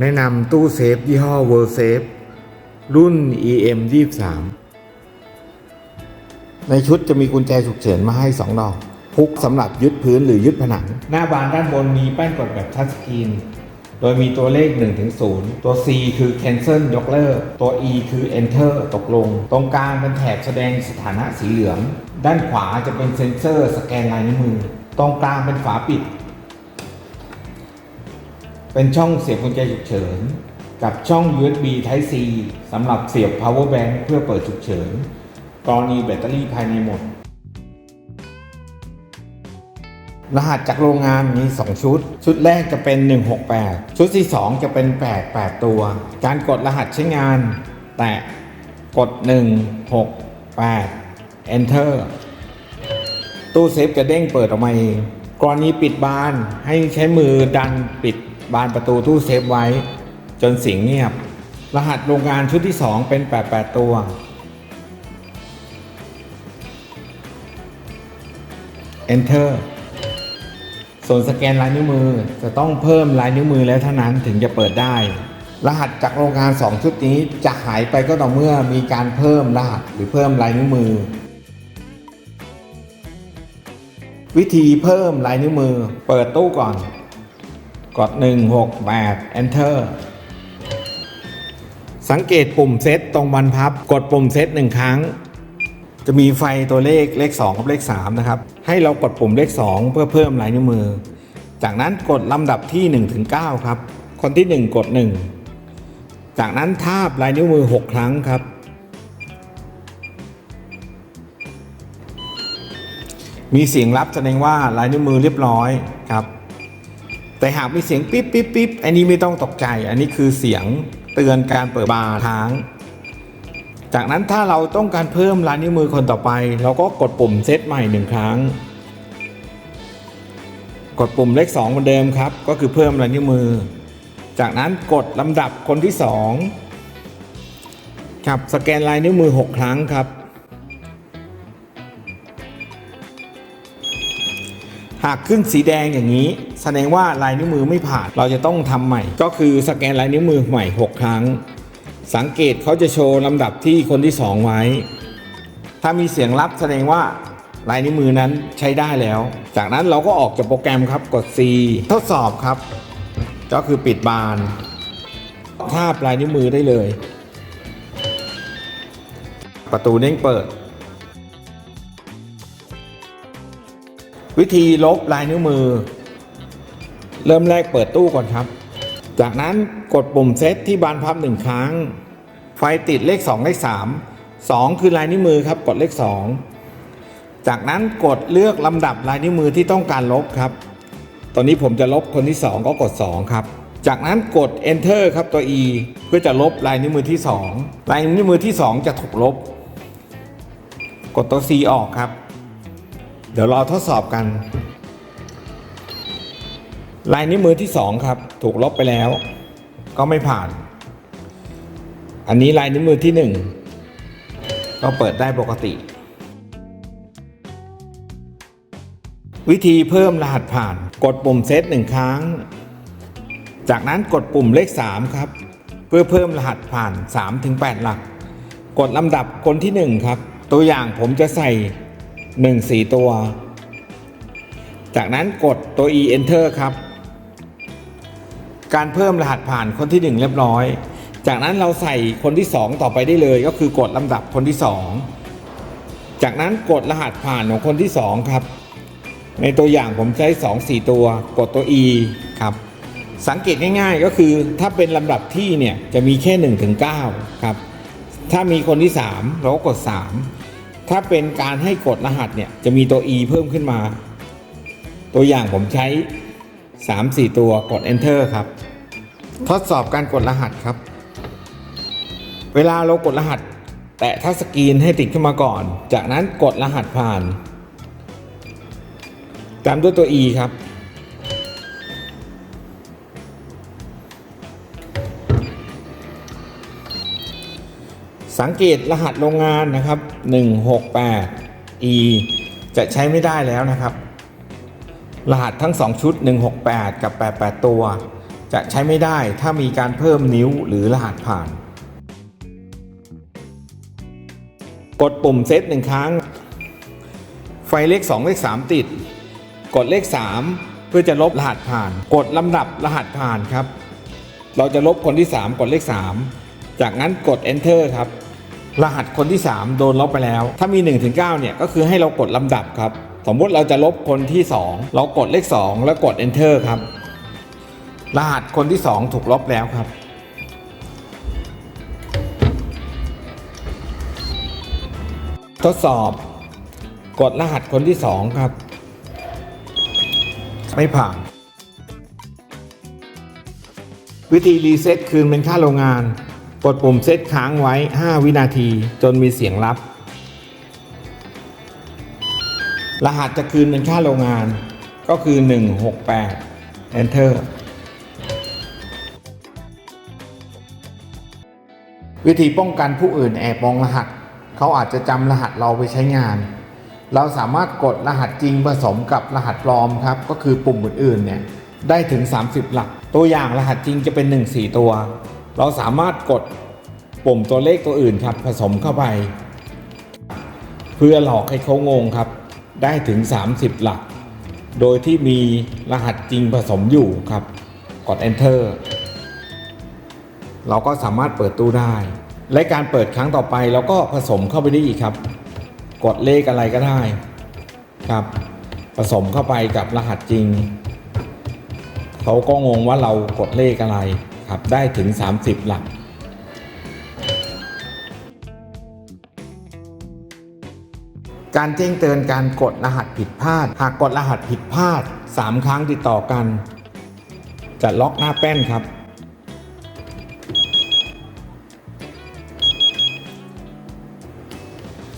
แนะนำตู้เซฟยี่ห้อ World Safe รุ่น EM 23 ในชุดจะมีกุญแจฉุกเฉินมาให้ 2 ดอก พุกสำหรับยึดพื้นหรือยึดผนัง หน้าบานด้านบนมีแป้นกดแบบทัชสกรีน โดยมีตัวเลข1ถึง0ตัว C คือ cancel ยกเลิก ตัว E คือ enter ตกลง ตรงกลางเป็นแถบแสดงสถานะสีเหลือง ด้านขวาจะเป็นเซ็นเซอร์สแกนลายนิ้วมือ ตรงกลางเป็นฝาปิด เป็นช่องเสียบกุญแจฉุกเฉิน กับช่อง USB Type C สำหรับเสียบ power bank เพื่อเปิดฉุกเฉิน กรณีแบตเตอรี่ภายในหมด รหัสจากโรงงานมี 2 ชุด ชุดแรกจะเป็น 168 ชุดที่ 2 จะเป็น 8 8 ตัว การกดรหัสใช้งาน แตะกด 1 6 8 enter ตู้เซฟจะเด้งเปิดออกมาเอง กรณีปิดบานให้ใช้มือดันปิด บานประตูตู้เซฟไว้ จนเสียงเงียบ รหัสโรงงานชุดที่ 2 เป็น 88 ตัว enter ส่วนสแกนลายนิ้วมือจะต้องเพิ่มลายนิ้วมือแล้วเท่านั้นถึงจะเปิดได้ รหัสจากโรงงาน 2 ชุดนี้จะหายไปก็ต่อเมื่อมีการเพิ่มรหัสหรือเพิ่มลายนิ้วมือ วิธีเพิ่มลายนิ้วมือ เปิดตู้ก่อน กด 1 6 8 enter สังเกตปุ่มเซตตรงบรรพับ กดปุ่มเซตหนึ่งครั้ง จะมีไฟตัวเลขเลข 2 กับเลข 3 นะครับ ให้เรากดปุ่มเลข 2 เพื่อเพิ่มลายนิ้วมือ จากนั้นกดลำดับที่ 1 ถึง 9 ครับ คนที่ 1 กด 1 จากนั้นทาบลายนิ้วมือ 6 ครั้งครับ มีเสียงรับแสดงว่าลายนิ้วมือเรียบร้อยครับ แต่หากมีเสียงปิ๊บปิ๊บปิ๊บอันนี้ไม่ต้องตกใจ อันนี้คือเสียงเตือนการเปิดบาร์ค้าง จากนั้นถ้าเราต้องการเพิ่มลายนิ้วมือคนต่อไป เราก็กดปุ่มเซตใหม่หนึ่งครั้ง กดปุ่มเลข2เหมือนเดิมครับ ก็คือเพิ่มลายนิ้วมือ จากนั้นกดลำดับคนที่2ครับสแกนลายนิ้วมือ 6 ครั้งครับหากขึ้นสีแดงอย่างนี้ แสดงว่าลายนิ้วมือไม่ผ่าน เราจะต้องทำใหม่ ก็คือสแกนลายนิ้วมือใหม่ 6 ครั้ง สังเกตเขาจะโชว์ลำดับที่คนที่ 2 ไว้ ถ้ามีเสียงรับแสดงว่าลายนิ้วมือนั้นใช้ได้แล้ว จากนั้นเราก็ออกจากโปรแกรมครับกด C ทดสอบครับ ก็คือปิดบานทาบลายนิ้วมือได้เลย ประตูเด้งเปิด วิธีลบลายนิ้วมือ เริ่มแรกเปิดตู้ก่อนครับ จากนั้นกดปุ่มเซตที่บานพับหนึ่งครั้ง ไฟติดเลข 2 เลข 3 2 คือลายนิ้วมือครับ กดเลข 2 จากนั้นกดเลือกลำดับลายนิ้วมือที่ต้องการลบครับ ตอนนี้ผมจะลบคนที่ 2 ก็กด 2 ครับ จากนั้นกด enter ครับตัว e เพื่อจะลบลายนิ้วมือที่ 2 ลายนิ้วมือที่ 2 จะถูกลบ กดตัว c ออกครับ เดี๋ยวราทดสอบกัน ลายนิ้วมือที่ 2 ครับ ถูกลบไปแล้ว ก็ไม่ผ่าน อันนี้ลายนิ้วมือที่ 1 ก็เปิดได้ปกติ วิธีเพิ่มรหัสผ่าน กดปุ่มเซตหนึ่งครั้ง จากนั้นกดปุ่มเลข 3 ครับ เพื่อเพิ่มรหัสผ่าน 3-8 หลัก กดลำดับคนที่ 1 ครับ ตัวอย่างผมจะใส่ 1 4 ตัวจากนั้นกดตัว e enter ครับ การเพิ่มรหัสผ่านคนที่ 1 เรียบร้อย จากนั้นเราใส่คนที่ 2 ต่อไปได้เลย ก็คือกดลำดับคนที่ 2 จากนั้นกดรหัสผ่านของคนที่ 2 ครับ ในตัวอย่างผมใช้ 2 4 ตัว กดตัว e ครับ สังเกตง่ายๆก็คือถ้าเป็นลำดับที่เนี่ยจะมีแค่1ถึง9ครับ ถ้ามีคนที่ 3 เราก็กด 3 ถ้าเป็นการให้กดรหัสเนี่ยจะมีตัว e เพิ่มขึ้นมา ตัวอย่างผมใช้3 4 ตัวกด enter ครับ ทดสอบการกดรหัสครับ เวลาเรากดรหัส แตะทัชสกรีนให้ติดขึ้นมาก่อน จากนั้นกดรหัสผ่าน ตามด้วยตัว e ครับ สังเกตรหัสโรงงานนะครับ 168 e จะใช้ไม่ได้แล้วนะครับ รหัสทั้ง 2 ชุด 168 กับ 88 ตัว จะใช้ไม่ได้ถ้ามีการเพิ่มนิ้วหรือรหัสผ่าน กดปุ่มเซตหนึ่งครั้ง ไฟเลข 2 เลข 3 ติด กดเลข 3 เพื่อจะลบรหัสผ่าน กดลำดับรหัสผ่านครับ เราจะลบคนที่ 3 กดเลข 3 จากนั้นกด enter ครับ รหัสคนที่ 3 โดนลบไปแล้ว ถ้ามี1ถึง9เนี่ยก็คือให้เรากดลำดับครับ สมมติเราจะลบคนที่ 2 เรากดเลข 2 แล้วกด enter ครับ รหัสคนที่2ถูกลบแล้วครับ ทดสอบ กดรหัสคนที่2ครับ ไม่ผ่าน วิธีรีเซ็ตคืนเป็นค่าโรงงาน กดปุ่มเซตค้างไว้ 5 วินาทีจนมีเสียงรับ รหัสจะคืนเป็นค่าโรงงานก็คือ 168 Enter วิธีป้องกันผู้อื่นแอบมองรหัส เขาอาจจะจำรหัสเราไปใช้งาน เราสามารถกดรหัสจริงผสมกับรหัสปลอมครับ ก็คือปุ่มอื่นๆเนี่ยได้ถึง 30 หลัก ตัวอย่างรหัสจริงจะเป็น 1 4 ตัว เราสามารถกดปุ่มตัวเลขตัวอื่นครับ ผสมเข้าไป เพื่อหลอกให้เขางงครับ ได้ถึง 30 หลัก โดยที่มีรหัสจริงผสมอยู่ครับ กด enter เราก็สามารถเปิดตู้ได้ และการเปิดครั้งต่อไปเราก็ผสมเข้าไปได้อีกครับ กดเลขอะไรก็ได้ครับผสมเข้าไปกับรหัสจริง เขาก็งงว่าเรากดเลขอะไรครับได้ถึง 30 หลักการแจ้งเตือนการกดรหัสผิดพลาด หากกดรหัสผิดพลาด 3 ครั้งติดต่อกัน จะล็อกหน้าแป้นครับ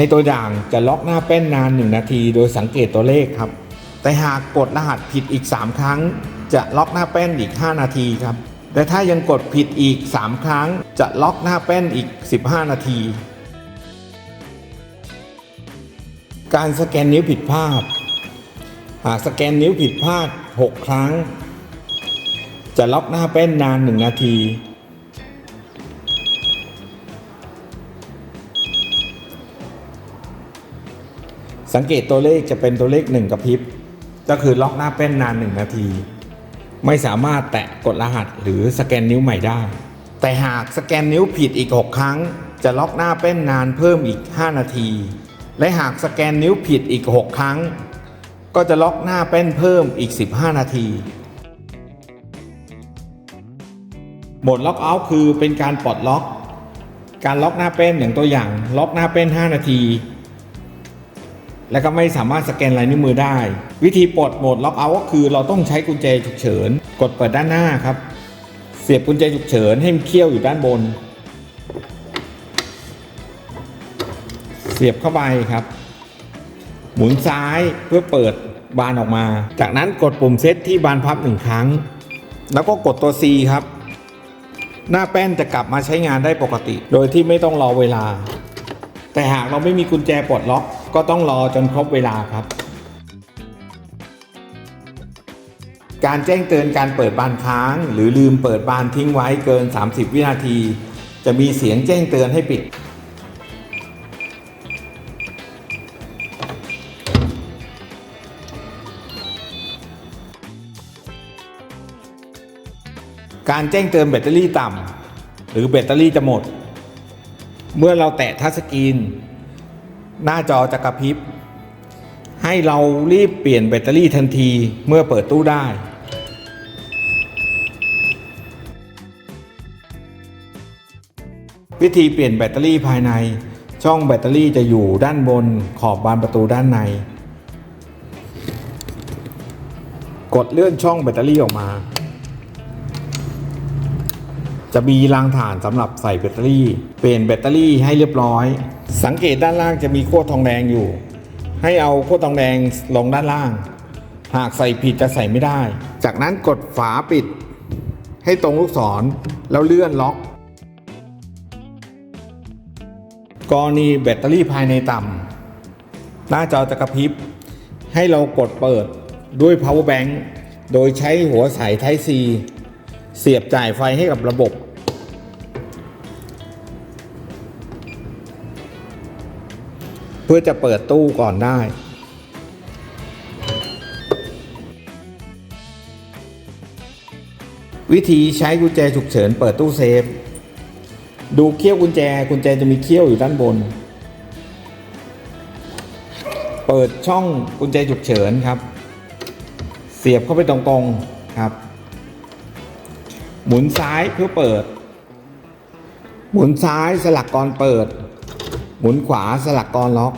ในตัวอย่างจะล็อกหน้าแป้นนาน 1 นาที โดยสังเกตตัวเลขครับ แต่หากกดรหัสผิดอีก 3 ครั้ง จะล็อกหน้าแป้นอีก 5 นาทีครับ แต่ถ้ายังกดผิดอีก 3 ครั้ง จะล็อกหน้าแป้นอีก 15 นาที การสแกนนิ้วผิดพลาด หากสแกนนิ้วผิดพลาด 6 ครั้ง จะล็อกหน้าแป้นนาน 1 นาที สังเกตตัวเลขจะเป็นตัวเลขหนึ่งกระพริบ ก็คือล็อกหน้าแป้นนาน 1 นาที ไม่สามารถแตะกดรหัสหรือสแกนนิ้วใหม่ได้ แต่หากสแกนนิ้วผิดอีก 6 ครั้ง จะล็อกหน้าแป้นนานเพิ่มอีก 5 นาที และหากสแกนนิ้วผิดอีก 6 ครั้ง ก็จะล็อกหน้าแป้นเพิ่มอีก 15 นาทีโหมดล็อกเอาท์คือเป็นการปลดล็อก การล็อกหน้าแป้นอย่างตัวอย่าง ล็อกหน้าแป้น 5 นาที แล้วก็ไม่สามารถสแกนลายนิ้วมือได้ วิธีปลดโหมดล็อกเอาท์ก็คือเราต้องใช้กุญแจฉุกเฉิน กดเปิดด้านหน้าครับ เสียบกุญแจฉุกเฉินให้มันเคี่ยวอยู่ด้านบน เสียบเข้าไปครับ หมุนซ้ายเพื่อเปิดบานออกมา จากนั้นกดปุ่มเซตที่บานพับหนึ่งครั้ง แล้วก็กดตัว C ครับ หน้าแป้นจะกลับมาใช้งานได้ปกติ โดยที่ไม่ต้องรอเวลา แต่หากเราไม่มีกุญแจปลดล็อก ก็ต้องรอจนครบเวลาครับ การแจ้งเตือนการเปิดบานค้าง หรือลืมเปิดบานทิ้งไว้เกิน 30 วินาที จะมีเสียงแจ้งเตือนให้ปิด การแจ้งเตือนแบตเตอรี่ต่ำหรือแบตเตอรี่จะหมด เมื่อเราแตะทัชสกรีน หน้าจอจะกระพริบ ให้เรารีบเปลี่ยนแบตเตอรี่ทันทีเมื่อเปิดตู้ได้วิธีเปลี่ยนแบตเตอรี่ภายใน ช่องแบตเตอรี่จะอยู่ด้านบนขอบบานประตูด้านใน กดเลื่อนช่องแบตเตอรี่ออกมา จะมีรางฐานสำหรับใส่แบตเตอรี่ เปลี่ยนแบตเตอรี่ให้เรียบร้อย สังเกตด้านล่างจะมีขั้วทองแดงอยู่ ให้เอาขั้วทองแดงลงด้านล่าง หากใส่ผิดจะใส่ไม่ได้ จากนั้นกดฝาปิด ให้ตรงลูกศรแล้วเลื่อนล็อกกรณีแบตเตอรี่ภายในต่ำหน้าจอจะกระพริบ ให้เรากดเปิดด้วย power bank โดยใช้หัวสาย Type C เสียบจ่ายไฟให้กับระบบ เพื่อจะเปิดตู้ก่อนได้วิธีใช้กุญแจฉุกเฉินเปิดตู้เซฟ ดูเขี้ยวกุญแจกุญแจจะมีเขี้ยวอยู่ด้านบน เปิดช่องกุญแจฉุกเฉินครับ เสียบเข้าไปตรงๆครับ หมุนซ้ายเพื่อเปิด หมุนซ้ายสลักกรเปิด หมุนขวาสลักกรล็อก